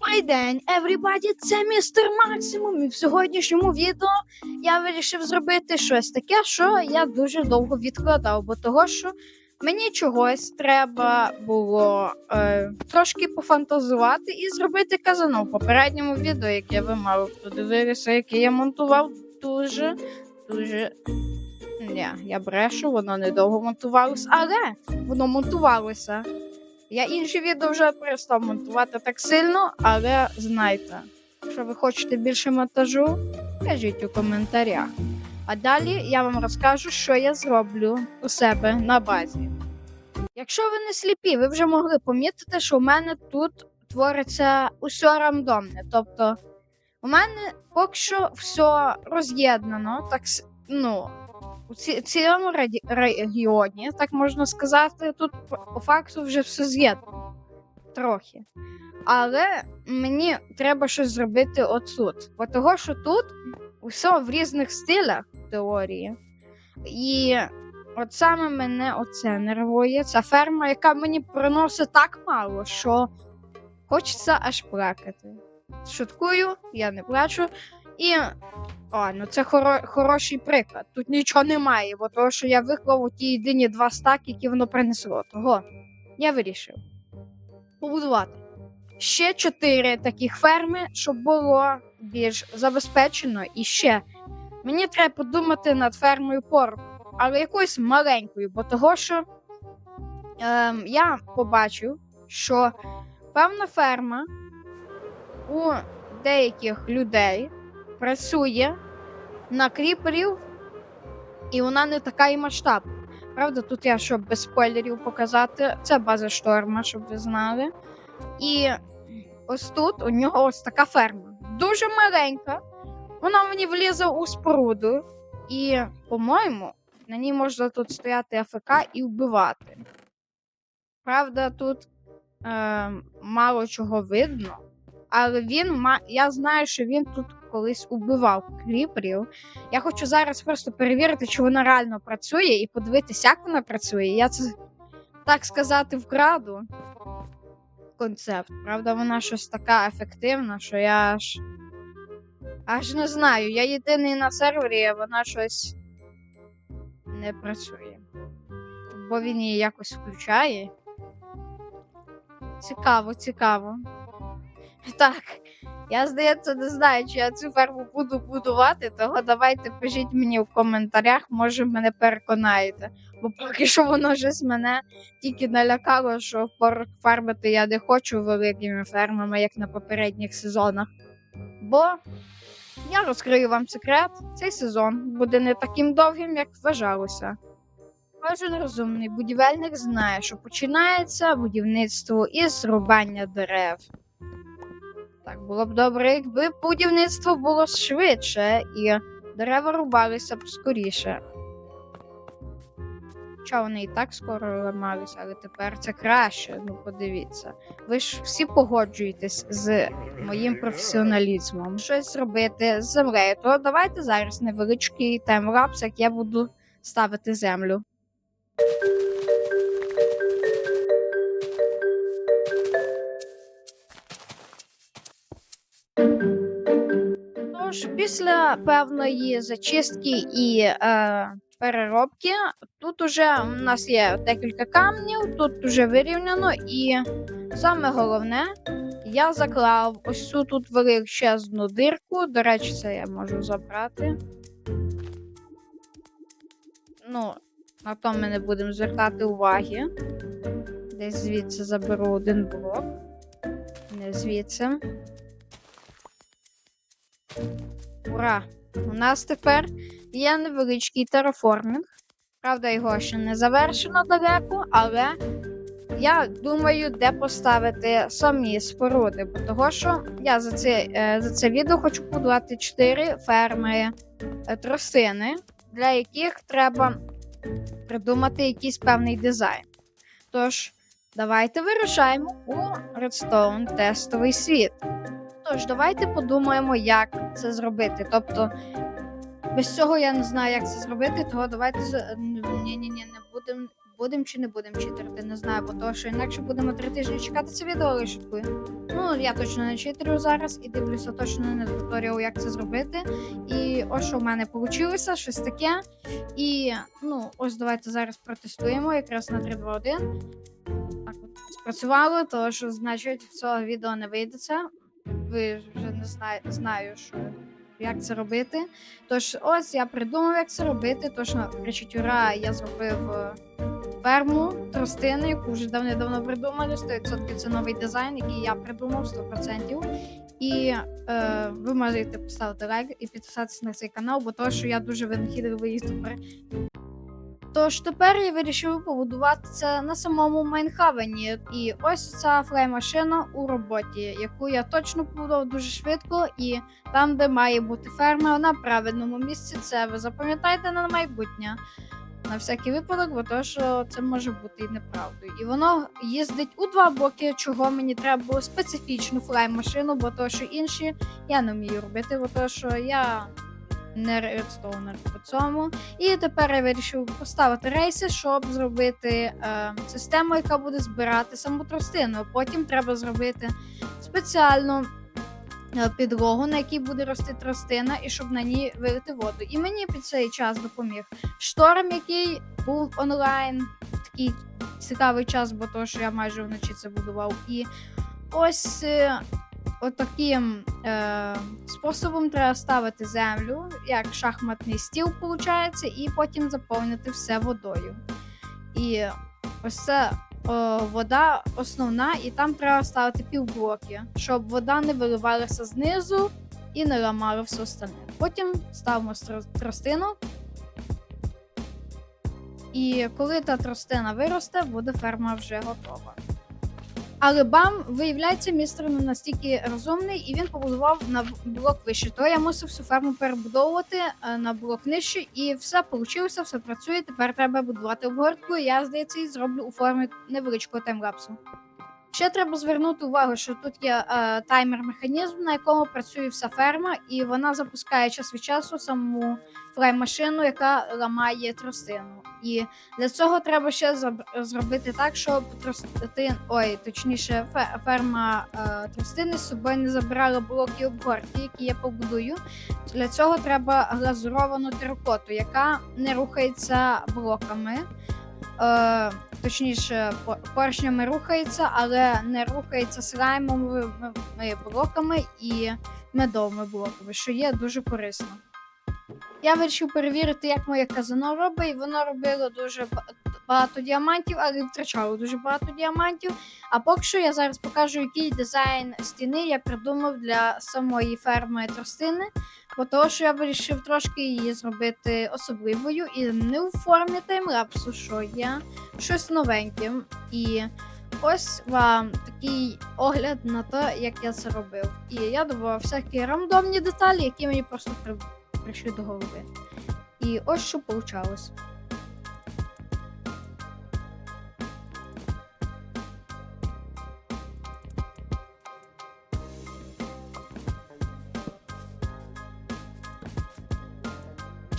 Добрий день, everybody! Це містер Максимум. І в сьогоднішньому відео я вирішив зробити щось таке, що я дуже довго відкладав, бо того, що мені чогось треба було е, трошки пофантазувати і зробити казано в попередньому відео, яке ви мали подивитися, яке я монтував дуже, дуже. Ні, я брешу, воно недовго монтувалося, але воно монтувалося. Я інші відео вже перестав монтувати так сильно, але знайте, якщо ви хочете більше монтажу, кажіть у коментарях. А далі я вам розкажу, що я зроблю у себе на базі. Якщо ви не сліпі, ви вже могли помітити, що у мене тут твориться усе рандомне. Тобто, у мене поки що все роз'єднано, так ну, у ці- цілому регіоні, так можна сказати, тут по факту вже все з'єднано. Трохи. Але мені треба щось зробити отут. Бо того, що тут все в різних стилях теорії. І от саме мене оце нервує. Ця ферма, яка мені приносить так мало, що хочеться аж плакати. Шуткую, я не плачу. І о, ну це хоро- хороший приклад. Тут нічого немає, бо того, що я виклав у ті єдині два стаки, які воно принесло. Того я вирішив побудувати ще чотири таких ферми, щоб було більш забезпечено. І ще мені треба подумати над фермою поруч, але якоюсь маленькою, бо того, що ем, я побачив, що певна ферма у деяких людей працює на кріперів, і вона не така і масштабна. Правда, тут я, щоб без спойлерів показати, це база шторма, щоб ви знали. І ось тут у нього ось така ферма. Дуже маленька. Вона мені влізе у споруду. І, по-моєму, на ній можна тут стояти АФК і вбивати. Правда, тут е, мало чого видно. Але він ма... я знаю, що він тут колись убивав кріперів. Я хочу зараз просто перевірити, чи вона реально працює, і подивитися, як вона працює. Я це, так сказати, вкраду концепт. Правда, вона щось така ефективна, що я аж. Аж не знаю. Я єдиний на сервері, а вона щось не працює. Бо він її якось включає. Цікаво, цікаво. Так, я, здається, не знаю, чи я цю ферму буду будувати, того давайте пишіть мені в коментарях, може мене переконаєте. Бо поки що воно щось мене тільки налякало, що пор- фармити я не хочу великими фермами, як на попередніх сезонах. Бо я розкрию вам секрет, цей сезон буде не таким довгим, як вважалося. Кожен розумний будівельник знає, що починається будівництво із рубання дерев. Так було б добре, якби будівництво було швидше і дерева рубалися б скоріше. Хоча вони і так скоро ламалися, але тепер це краще. Ну, подивіться. Ви ж всі погоджуєтесь з моїм професіоналізмом. Щось зробити з землею, то давайте зараз невеличкий таймлапс, як я буду ставити землю. Тож, після певної зачистки і е, переробки, тут уже у нас є декілька камнів, тут уже вирівняно, і саме головне, я заклав ось цю тут величезну дирку. До речі, це я можу забрати. Ну, на то ми не будемо звертати уваги. Десь звідси заберу один блок. Не звідси. Ура! У нас тепер є невеличкий тераформінг. Правда, його ще не завершено далеко, але я думаю, де поставити самі споруди. Бо того, що я за це, е, за це відео хочу побудувати 4 ферми е, тросини, для яких треба придумати якийсь певний дизайн. Тож, давайте вирушаємо у Redstone тестовий світ. Тож, давайте подумаємо, як це зробити. Тобто, без цього я не знаю, як це зробити, того давайте ні, ні, ні, не будемо будемо чи не будемо читерити, не знаю, бо то, що інакше будемо три тижні чекати це відео але. Ну, я точно не читерю зараз і дивлюся точно на туторіал, як це зробити. І ось що в мене вийшло, щось таке. І ну, ось давайте зараз протестуємо якраз на 3, 2, 1. Так от спрацювало, то що значить цього відео не вийде це. Ви вже не знає, знаю, що як це робити. Тож, ось я придумав, як це робити. Тож, кричить ура, я зробив е, ферму тростини, яку вже давно-давно придумали. 100% це новий дизайн, який я придумав 100%. І е, ви можете поставити лайк і підписатися на цей канал, бо то, що я дуже винахідливий ютубер. Тож тепер я вирішив побудувати це на самому Майнхавені. І ось ця флеймашина у роботі, яку я точно побудував дуже швидко, і там, де має бути ферма, на правильному місці. Це ви запам'ятаєте на майбутнє. На всякий випадок, бо то, що це може бути і неправдою. І воно їздить у два боки, чого мені треба було специфічну флейм-машину, бо то, що інші я не вмію робити, бо то, що я не редстоунер по цьому. І тепер я вирішив поставити рейси, щоб зробити е, систему, яка буде збирати саму тростину. Потім треба зробити спеціальну е, підлогу, на якій буде рости тростина, і щоб на ній вилити воду. І мені під цей час допоміг шторм, який був онлайн. Такий цікавий час, бо то, що я майже вночі це будував. І ось. Отаким е, способом треба ставити землю, як шахматний стіл, виходить, і потім заповнити все водою. І ось це о, вода основна, і там треба ставити півблоки, щоб вода не виливалася знизу і не ламала все остальне. Потім ставимо тростину. І коли та тростина виросте, буде ферма вже готова. Але бам, виявляється, містер не настільки розумний, і він побудував на блок вище. То я мусив всю ферму перебудовувати е, на блок нижче, і все вийшло, все працює. Тепер треба будувати обгортку. Я здається, зроблю у формі невеличкого таймлапсу. Ще треба звернути увагу, що тут є е, таймер-механізм, на якому працює вся ферма, і вона запускає час від часу саму фрейм-машину, яка ламає тростину. І для цього треба ще зробити так, щоб тростин, ой, точніше, ферма е, тростини з собою не забирала блоки обгортки, які я побудую. Для цього треба глазуровану теракоту, яка не рухається блоками. Е, Точніше, поршнями рухається, але не рухається слаймовими блоками і медовими блоками, що є дуже корисно. Я вирішив перевірити, як моє казино робить, і воно робило дуже багато діамантів, але втрачало дуже багато діамантів. А поки що я зараз покажу, який дизайн стіни я придумав для самої ферми тростини. Бо того, що я вирішив трошки її зробити особливою і не у формі таймлапсу, що є щось новеньке. І ось вам такий огляд на те, як я це робив. І я додавав всякі рандомні деталі, які мені просто прийшли до голови. І ось що вийшло.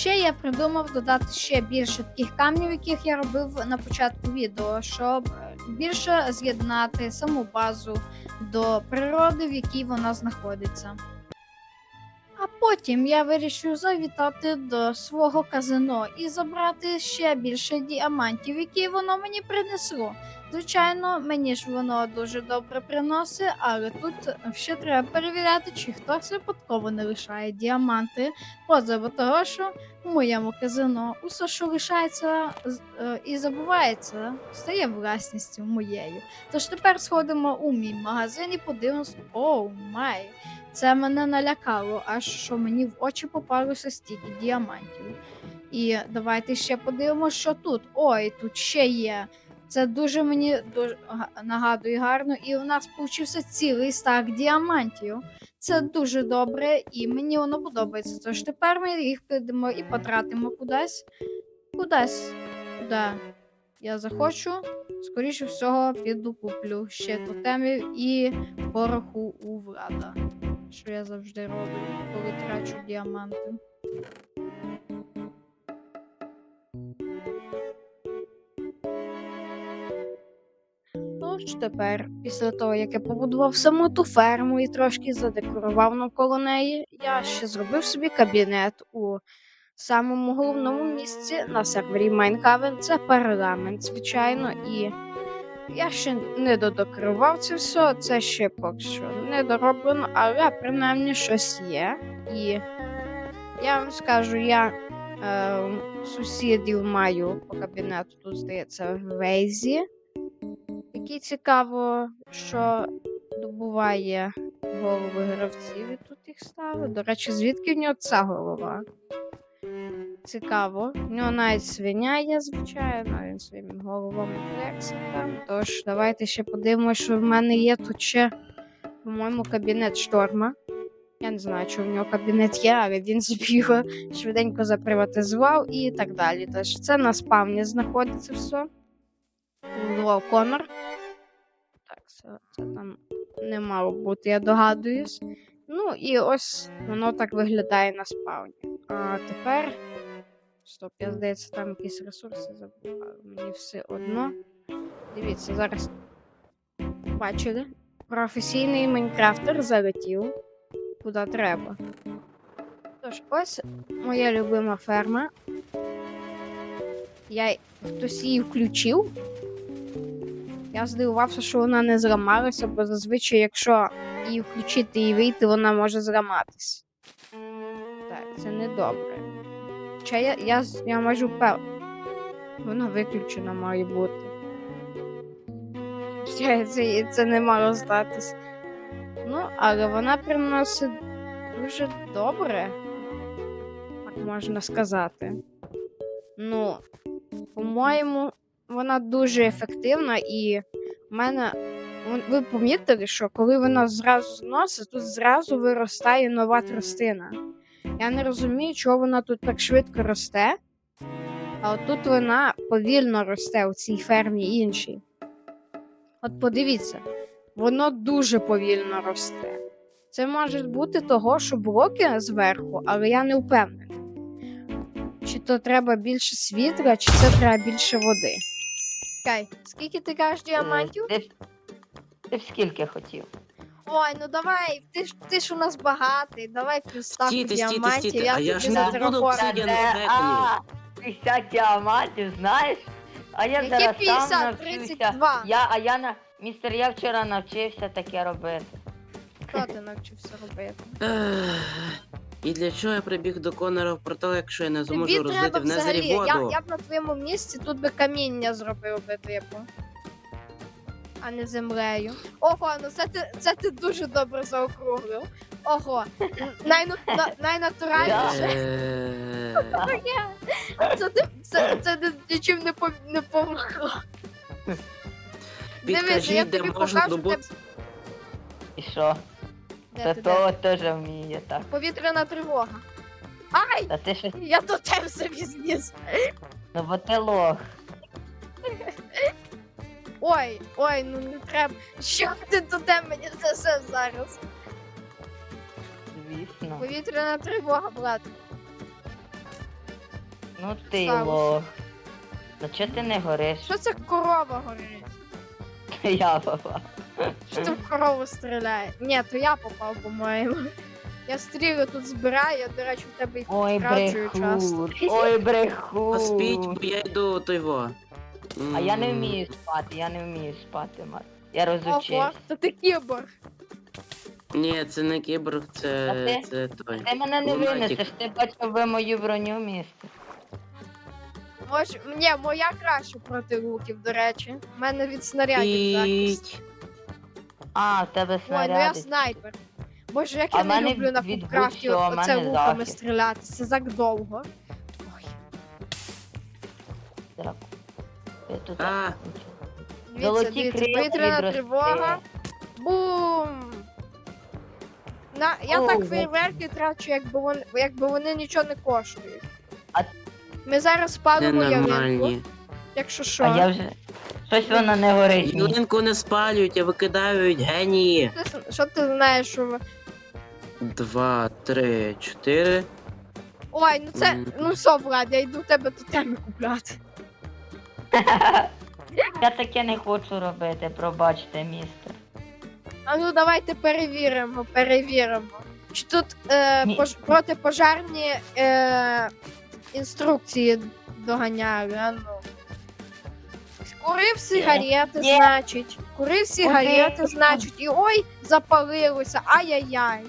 Ще я придумав додати ще більше таких камнів, яких я робив на початку відео, щоб більше з'єднати саму базу до природи, в якій вона знаходиться. А потім я вирішив завітати до свого казино і забрати ще більше діамантів, які воно мені принесло. Звичайно, мені ж воно дуже добре приносить, але тут ще треба перевіряти, чи хтось випадково не лишає діаманти. Поза того, що в моєму казино усе, що лишається е, і забувається, стає власністю моєю. Тож тепер сходимо у мій магазин і подивимось, оу май! Це мене налякало, аж що мені в очі попалося стільки діамантів. І давайте ще подивимося, що тут. Ой, тут ще є. Це дуже мені дуже нагадує гарно, і у нас получився цілий стак діамантів. Це дуже добре, і мені воно подобається. Тож тепер ми їх підемо і потратимо кудись. Кудись. Куди я захочу. Скоріше всього, піду куплю ще тотемів і пороху у влада. Що я завжди роблю, коли трачу діаманти. Тепер, після того, як я побудував саму ту ферму і трошки задекорував навколо неї, я ще зробив собі кабінет у самому головному місці на сервері Майнкавен. Це парламент, звичайно, і я ще не додекорував це все. Це ще поки що не дороблено, але принаймні щось є. І я вам скажу, я е, сусідів маю по кабінету, тут здається, в Вейзі. Який цікаво, що добуває голови гравців і тут їх ставить. До речі, звідки в нього ця голова? Цікаво. В нього навіть свиня є, звичайно, він своїми головами там. Тож, давайте ще подивимося, що в мене є тут ще, по-моєму, кабінет шторма. Я не знаю, чи в нього кабінет є, але він його швиденько заприватизував і так далі. Тож це на спавні знаходиться все. Будував Конор. Так, це, там не мало бути, я догадуюсь. Ну і ось воно так виглядає на спавні. А тепер. Стоп, я здається, там якісь ресурси забув, мені все одно. Дивіться, зараз. Бачили? Професійний майнкрафтер залетів куди треба. Тож, ось моя любима ферма. Я хтось її включив. Я здивувався, що вона не зламалася, бо зазвичай, якщо її включити і вийти, вона може зламатись. Так, це не добре. Хоча я, я, я можу пев... Вона виключена має бути. Хоча Це, це не мало статись. Ну, але вона приносить дуже добре, можна сказати. Ну, по-моєму, вона дуже ефективна, і в мене. Ви помітили, що коли вона зразу зносить, тут зразу виростає нова тростина. Я не розумію, чого вона тут так швидко росте. А от тут вона повільно росте у цій фермі іншій. От подивіться, воно дуже повільно росте. Це може бути того, що блоки зверху, але я не впевнений. Чи то треба більше світла, чи це треба більше води. Кай, скільки ти кажеш діамантів? Ти, ти б скільки хотів? Ой, ну давай, ти ж ти ж у нас багатий, давай плюс ставку Стійте, стійте, діамантів, стійте, я а я тобі ж не буду терапорт. обсидіан Та а, 50 діамантів, знаєш? А я Які зараз 50, сам навчуся. 32. Я, а я на містер, я вчора навчився таке робити. Що ти навчився робити? Ех, І для чого я прибіг до Конора в портал, якщо я не Тобі зможу розлити треба в незері взагалі. Я, воду? я б на твоєму місці тут би каміння зробив би, типу. А не землею. Ого, ну це ти, це ти дуже добре заокруглив. Ого, найну, на, найнатуральніше. Е, Це, ти- це, це ти нічим не, по, не помогло. Дивись, я Підкажіть, де тобі можна покажу, добути. І що? Де Та ти, де? то теж вміє так. Повітряна тривога. Ай! Та ти щось, Я до тебе собі зніс. ну бо ти лох. Ой, ой, ну не треба. Що ти туди мені це все зараз? Звісно. Повітряна тривога, брат. Ну ти Слава. лох. Ну чого ти не гориш? Що це корова горить? Я баба. Що в корову стріляє? Ні, то я попав, по-моєму. Я стрілю тут збираю, я, до речі, в тебе їх Ой, часто. брехун. Ой, брехун. Поспіть, бо я йду той во. А я не вмію спати, я не вмію спати, мат. Я Ого, розучився. то ти кіборг. Ні, це не кіборг, А це, ти? це той. Ти мене не Лунатик. винесеш, ти бачив би мою броню місце. Мож... Ні, моя краще проти луків, до речі. У мене від снарядів захист. А, в тебе Ой, ну я снаряди. снайпер. Боже, як А я не мене люблю на від фудкрафті будь-чого, оце мене луками стріляти. Це так довго. Ой, Так. Ти тут А. дивіться, Золоті дивіться, крила повітряна відрости. тривога. Бум! На, я О, так вот. фейерверки трачу, якби вони, якби вони нічого не коштують. А- Ми зараз спалимо ялинку, Ненормальні. якщо що. А я вже. Щось воно не горить. ні. Ялинку не спалюють, а викидають генії. Ти- Що ти знаєш, що ви. Два, три, чотири. Ой, ну це. Мгм. Ну все, Влад, я йду в тебе тотеми купляти. Я таке не хочу робити, пробачте, містер. А ну давайте перевіримо, перевіримо. Чи тут е, Ні. пож- протипожарні е, інструкції доганяли, а ну. Курив сигарети, Ні. значить. Курив сигарети, значить. І ой, запалилося, ай-яй-яй.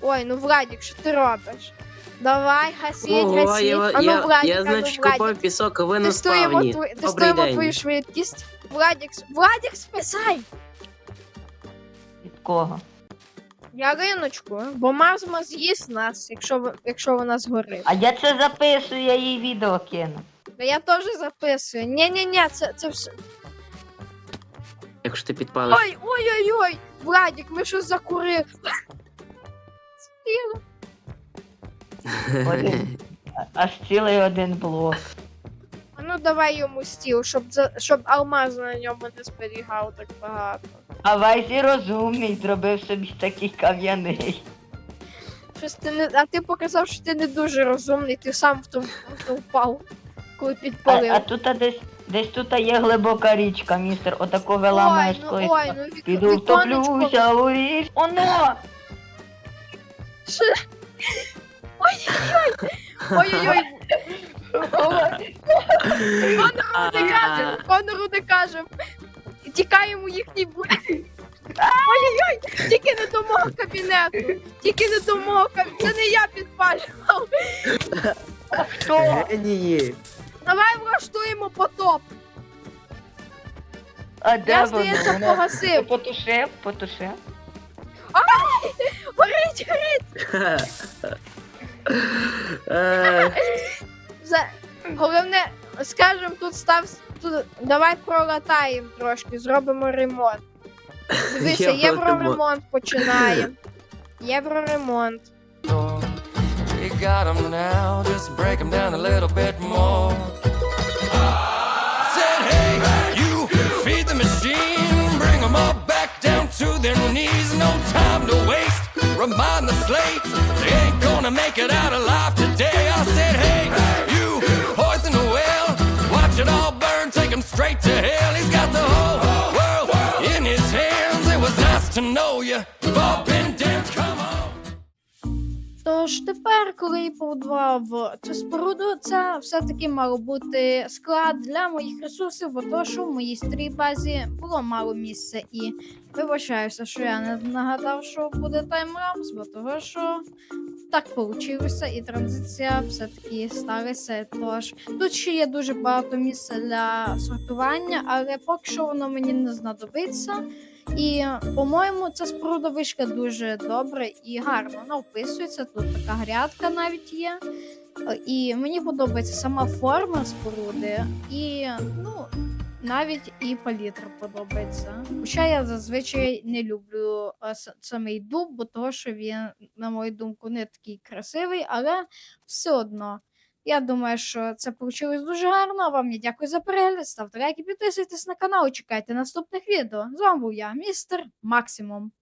Ой, ну Владік, що ти робиш? Давай, гасіть, Ого, гасіть. я, а ну, я, Владік, я, а ну, значить, копав пісок, а ви на Тестуємо, спавні. Добрий тестуємо день. твою швидкість. Владік, с- Владік, списай! Від кого? Яриночку, бо Мазма з'їсть нас, якщо, в- якщо вона згорить. А я це записую, я їй відео кину. Та я теж записую. Ні-ні-ні, це, це все. Якщо ти підпалиш. Ой, ой-ой-ой! Владік, ми щось закурили. Стіло. Один. Аж цілий один блок. А ну давай йому стіл, щоб, за- щоб алмаз на ньому не зберігав так багато. А Вайзі розумний, зробив собі такий кам'яний. Щось ти не. А ти показав, що ти не дуже розумний, ти сам втом- впав, коли А, підпалив. а тут а десь, десь тут є глибока річка, містер, отако ой, виламаєш ну колись. ой, ну вік, Піду віконечко. втоплюся у річ. Оно! Що? Ой-ой-ой! Ой-ой-ой! Конору не кажемо, Конору не кажемо. Тікаємо у їхній бу... Ой-ой-ой! Тільки не до мого кабінету! Тільки не до мого кабінету! Це не я підпалював! Хто? Генії. Давай влаштуємо потоп! А де Я, воно? здається, погасив. Потушив, потушив. Горить, горить! Е, За... Головне, скажем, тут став. Тут... Давай пролатаємо трошки, зробимо ремонт. Дивися, Євроремонт. євроремонт починаємо. Євроремонт. We got 'em now, just break 'em down a little bit more. The machine, bring 'em all back down to their knees. No time to waste. Remind the slates, they ain't gonna make it out alive today. I said, hey, тепер, коли я побудував цю споруду, це все-таки мало бути склад для моїх ресурсів, бо то, що в моїй старій базі було мало місця. І вибачаюся, що я не нагадав, що буде таймлапс, бо того, що так вийшло, і транзиція все-таки сталася. Тож тут ще є дуже багато місця для сортування, але поки що воно мені не знадобиться. І, по-моєму, ця споруда вийшла дуже добре і гарно. Вона вписується. Тут така грядка навіть є. Е, І мені подобається сама форма споруди, і ну, навіть і палітра подобається. Хоча я зазвичай не люблю е, самий дуб, бо того, що він, на мою думку, не такий красивий, але все одно. Я думаю, що це вийшло дуже гарно. Вам я дякую за перегляд. Ставте лайки, підписуйтесь на канал чекайте наступних відео. З вами був я, містер Максимум.